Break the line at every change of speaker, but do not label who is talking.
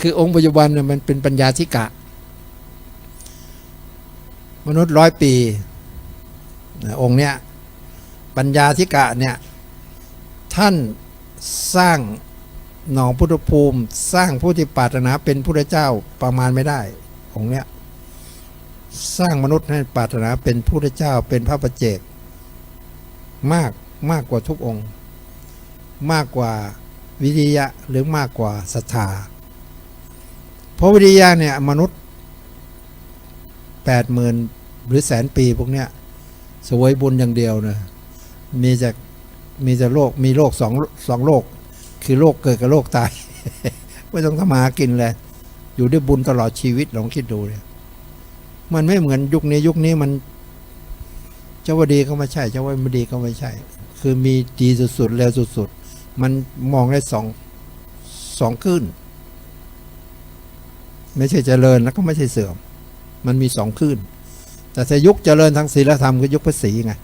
คือองค์ปัจจุบันเนี่ยมันเป็นปัญญาธิกะ มนุษย์ร้อยปี องค์เนี้ยปัญญาธิกะเนี่ยท่านสร้างหนองพุทธภูมิ สร้างผู้ที่ปรารถนาเป็นพุทธเจ้าประมาณไม่ได้ องค์เนี้ยสร้างมนุษย์ให้ปรารถนาเป็นพุทธเจ้าเป็นพระประเจก มากมากกว่าทุกองค์ มากกว่าวิริยะหรือมากกว่าศรัทธา เพราะวิริยะเนี่ยมนุษย์แปดหมื่นหรือแสนปีพวกเนี้ยสวยบุญอย่างเดียวนะมีจากมีแต่โลกมีโลกสองสองโลก คือโลกเกิดกับโลกตาย ไม่ต้องทำมาหากินเลยอยู่ด้วยบุญตลอดชีวิตลองคิดดูเนี่ยมันไม่เหมือนยุคนี้ยุคนี้มันเจ้าวดีก็ไม่ใช่เจ้าว่าไม่ดีก็ไม่ใช่ คือมีดีสุดๆแล้วสุดๆ มันมองได้สองสองขึ้น ไม่ใช่เจริญแล้วก็ไม่ใช่เสื่อม มันมีสองขึ้นแต่ถ้ายุคเจริญทางศีลธรรมคือยุคพระศรีไง